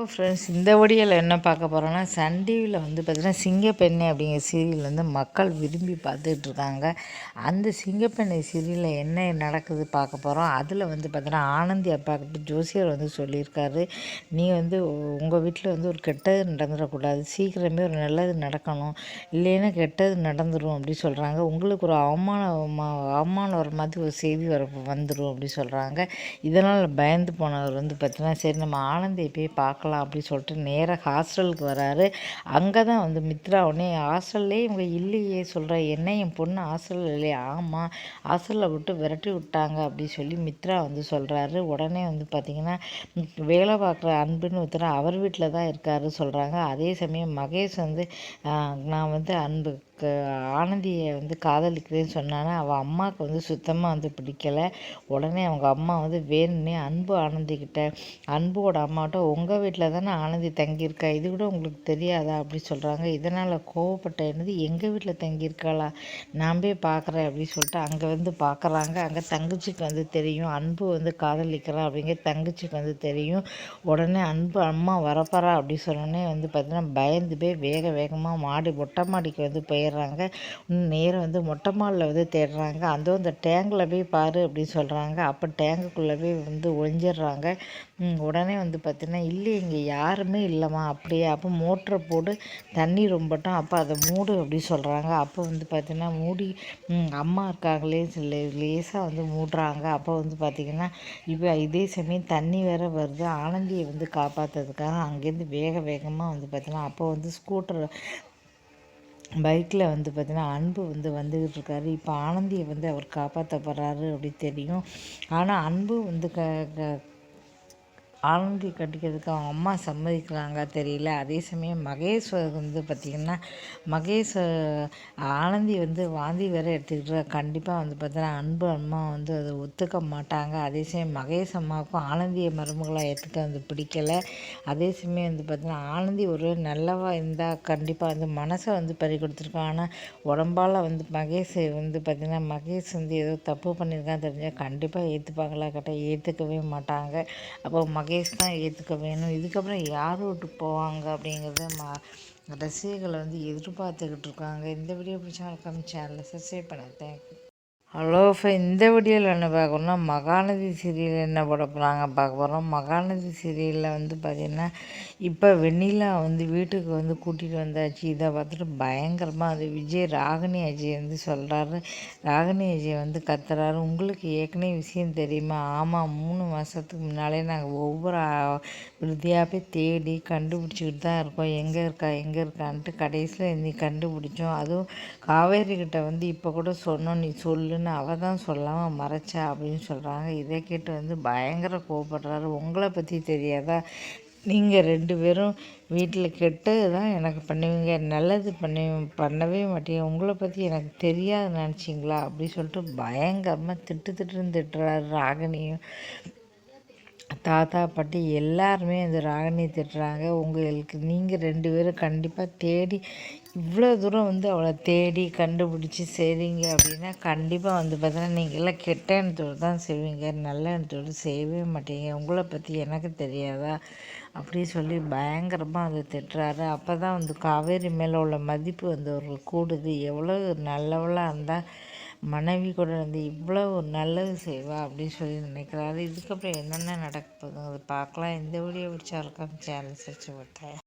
இப்போ ஃப்ரெண்ட்ஸ் இந்த ஒடியில் என்ன பார்க்க போகிறோன்னா சன் டிவியில் வந்து பார்த்திங்கன்னா சிங்கப்பெண்ணை அப்படிங்கிற சீரியல் வந்து மக்கள் விரும்பி பார்த்துட்ருக்காங்க அந்த சிங்கப்பெண்ணை சீரியலில் என்ன நடக்குது பார்க்க போகிறோம் அதில் வந்து பார்த்தீங்கன்னா ஆனந்தி அப்பாக்கிட்ட ஜோசியர் வந்து சொல்லியிருக்காரு. நீ வந்து உங்கள் வீட்டில் வந்து ஒரு கெட்டது நடந்துடக்கூடாது. சீக்கிரமே ஒரு நல்லது நடக்கணும். இல்லைன்னா கெட்டது நடந்துடும் அப்படி சொல்கிறாங்க உங்களுக்கு ஒரு அவமானம் அவமானம் வர மாதிரி ஒரு செய்தி வர வந்துடும் அப்படி சொல்கிறாங்க இதனால் பயந்து போனவர் வந்து பார்த்திங்கன்னா சரி நம்ம ஆனந்தியை போய் பார்க்கலாம். பார்க்கலாம் அப்படி சொல்லிட்டு நேராக ஹாஸ்டலுக்கு வராரு. அங்கே தான் வந்து மித்ரா உடனே ஹாஸ்டல்லே இவங்க இல்லையே சொல்கிற என்ன என் பொண்ணு ஹாஸ்டல் இல்லையா? ஆமாம் ஹாஸ்டலில் விட்டு விரட்டி விட்டாங்க அப்படி சொல்லி மித்ரா வந்து சொல்கிறாரு உடனே வந்து பார்த்திங்கன்னா வேலை பார்க்குற அன்புன்னு ஒருத்தர் அவர் வீட்டில் தான் இருக்காரு சொல்கிறாங்க அதே சமயம் மகேஷ் வந்து நான் வந்து அன்பு ஆனந்தியை வந்து காதலிக்கிறேன்னு சொன்னான்னா அவள் அம்மாவுக்கு வந்து சுத்தமாக வந்து பிடிக்கலை. உடனே அவங்க அம்மா வந்து வேணும்னே அன்பு ஆனந்திக்கிட்ட அன்போட அம்மாட்ட உங்கள் வீட்டில் தானே ஆனந்தி தங்கியிருக்கா? இது கூட உங்களுக்கு தெரியாதா? அப்படி சொல்கிறாங்க இதனால் கோவப்பட்ட என்னது எங்கள் வீட்டில் தங்கியிருக்காளா? நான் போய் பார்க்குறேன் அப்படின்னு சொல்லிட்டு அங்கே வந்து பார்க்குறாங்க அங்கே தங்கச்சிக்கு வந்து தெரியும் அன்பு வந்து காதலிக்கிறான் அப்படிங்கிற தங்கச்சிக்கு வந்து தெரியும். உடனே அன்பு அம்மா வரப்போறா அப்படி சொன்னோடனே வந்து பார்த்திங்கன்னா பயந்து போய் வேக வேகமாக மாடி மொட்டை மாடிக்கு வந்து போய் தேடுறாங்க. நேரம் வந்து மொட்டை மாலில் வந்து தேடுறாங்க. அந்த அந்த டேங்கில் போய் பாரு அப்படின்னு சொல்கிறாங்க அப்போ டேங்குக்குள்ளே போய் வந்து ஒழிஞ்சிடுறாங்க உடனே வந்து பார்த்தீங்கன்னா இல்லை இங்கே யாருமே இல்லைம்மா அப்படியே. அப்போ மோட்டரை போட்டு தண்ணி ரொம்பட்டும். அப்போ அதை மூடு அப்படி சொல்கிறாங்க அப்போ வந்து பார்த்தீங்கன்னா மூடி அம்மா இருக்காங்களே லேசாக வந்து மூடுறாங்க. அப்போ வந்து பார்த்திங்கன்னா இப்போ இதே சமயம் தண்ணி வேற வருது. ஆனந்தியை வந்து காப்பாற்றுறதுக்காக அங்கேருந்து வேக வேகமாக வந்து பார்த்திங்கன்னா அப்போ வந்து ஸ்கூட்டர் பைக்கில் வந்து பார்த்திங்கன்னா அன்பு வந்து வந்துக்கிட்டு இருக்காரு. இப்போ ஆனந்தியை வந்து அவர் காப்பாற்ற போகிறாரு அப்படி தெரியும். ஆனால் அன்பு வந்து க ஆனந்தி கட்டிக்கிறதுக்கு அவங்க அம்மா சம்மதிக்கிறாங்க தெரியல. அதே சமயம் மகேஸ்வர் வந்து பார்த்திங்கன்னா மகேஷ் ஆனந்தி வந்து வாந்தி வேறு எடுத்துக்கிட்டு கண்டிப்பாக வந்து பார்த்தீங்கன்னா அன்பு அம்மா வந்து அதை ஒத்துக்க மாட்டாங்க. அதே சமயம் மகேஷ் அம்மாவுக்கும் ஆனந்தியை மருமகளாக ஏற்றுக்க வந்து பிடிக்கலை. அதே சமயம் வந்து பார்த்திங்கன்னா ஆனந்தி ஒரு நல்லவா இருந்தால் கண்டிப்பாக வந்து மனசை வந்து பறி கொடுத்துருக்கான் ஆனால் உடம்பால் வந்து மகேஷ் வந்து பார்த்திங்கன்னா மகேஷ் வந்து ஏதோ தப்பு பண்ணியிருக்கான்னு தெரிஞ்சால் கண்டிப்பாக ஏற்றுப்பாங்களா கேட்டால் ஏற்றுக்கவே மாட்டாங்க. அப்போ மகே மகேஷ் தான் ஏற்றுக்க வேணும். இதுக்கப்புறம் யார் விட்டு போவாங்க அப்படிங்கிறத ம ரசிகர்களை வந்து எதிர்பார்த்துக்கிட்டு இருக்காங்க. இந்த வீடியோ பிடிச்சா கம்மி சேனலை சப்ஸ்கிரைப் பண்ண தேங்க்யூ ஹலோ இப்போ இந்த வீடியோவில் என்ன பார்க்கணும்னா மகாநதி சீரியல் என்ன போட போகிறாங்க பார்க்க போகிறோம் மகாநதி சீரியலில் வந்து பார்த்திங்கன்னா இப்போ வெண்ணிலா வந்து வீட்டுக்கு வந்து கூட்டிகிட்டு வந்தாச்சு. இதை பார்த்துட்டு பயங்கரமாக அது விஜய் ராகினி அஜய் வந்து சொல்கிறாரு ராகினி அஜய் வந்து கத்துறாரு. உங்களுக்கு ஏற்கனவே விஷயம் தெரியுமா? ஆமாம் மூணு மாதத்துக்கு முன்னாலே நாங்கள் ஒவ்வொரு விருதியாக போய் தேடி கண்டுபிடிச்சிக்கிட்டு தான் இருக்கோம். எங்கே இருக்கா எங்கே இருக்கான்ட்டு கடைசியில் இன்னைக்கு கண்டுபிடிச்சோம். அதுவும் காவேரி கிட்ட வந்து இப்போ கூட சொன்னோம் நீ சொல்லு அப்படின்னு அவள் தான் சொல்லாமல் மறைச்சா அப்படின்னு சொல்கிறாங்க இதை கேட்டு வந்து பயங்கர கோவப்படுறாரு. உங்களை பற்றி தெரியாதா? நீங்கள் ரெண்டு பேரும் வீட்டில் கெட்டது தான் எனக்கு பண்ணுவீங்க. நல்லது பண்ணி பண்ணவே மாட்டீங்க. உங்களை பற்றி எனக்கு தெரியாது நினச்சிங்களா? அப்படி சொல்லிட்டு பயங்கரமாக திட்டு திட்டுன்னு திட்டுறாரு ராகினியும் தாத்தா பாட்டி எல்லாருமே இந்த ராகினி திட்டுறாங்க. உங்களுக்கு நீங்கள் ரெண்டு பேரும் கண்டிப்பாக தேடி இவ்வளோ தூரம் வந்து அவளை தேடி கண்டுபிடிச்சி செய்கிறீங்க அப்படின்னா கண்டிப்பாக வந்து பார்த்தீங்கன்னா நீங்கள்லாம் கெட்ட எண்ணத்தோடு தான் செய்வீங்க. நல்ல எண்ணத்தோடு செய்யவே மாட்டீங்க. உங்களை பற்றி எனக்கு தெரியாதா? அப்படி சொல்லி பயங்கரமாக அதை திட்டுறாரு. அப்போ தான் வந்து காவேரி மேலே உள்ள மதிப்பு வந்து ஒரு கூடுது. எவ்வளோ நல்லவளாக இருந்தால் மனைவி கூட இருந்து இவ்வளோ ஒரு நல்லது செய்வா அப்படின்னு சொல்லி நினைக்கிறாரு. இதுக்கப்புறம் என்னென்ன நடக்க போகுதுங்கிறது அதை பார்க்கலாம். இந்த வீடியோ பிடிச்சா இருக்கான்னு சேனல் சர்ச் விட்டேன்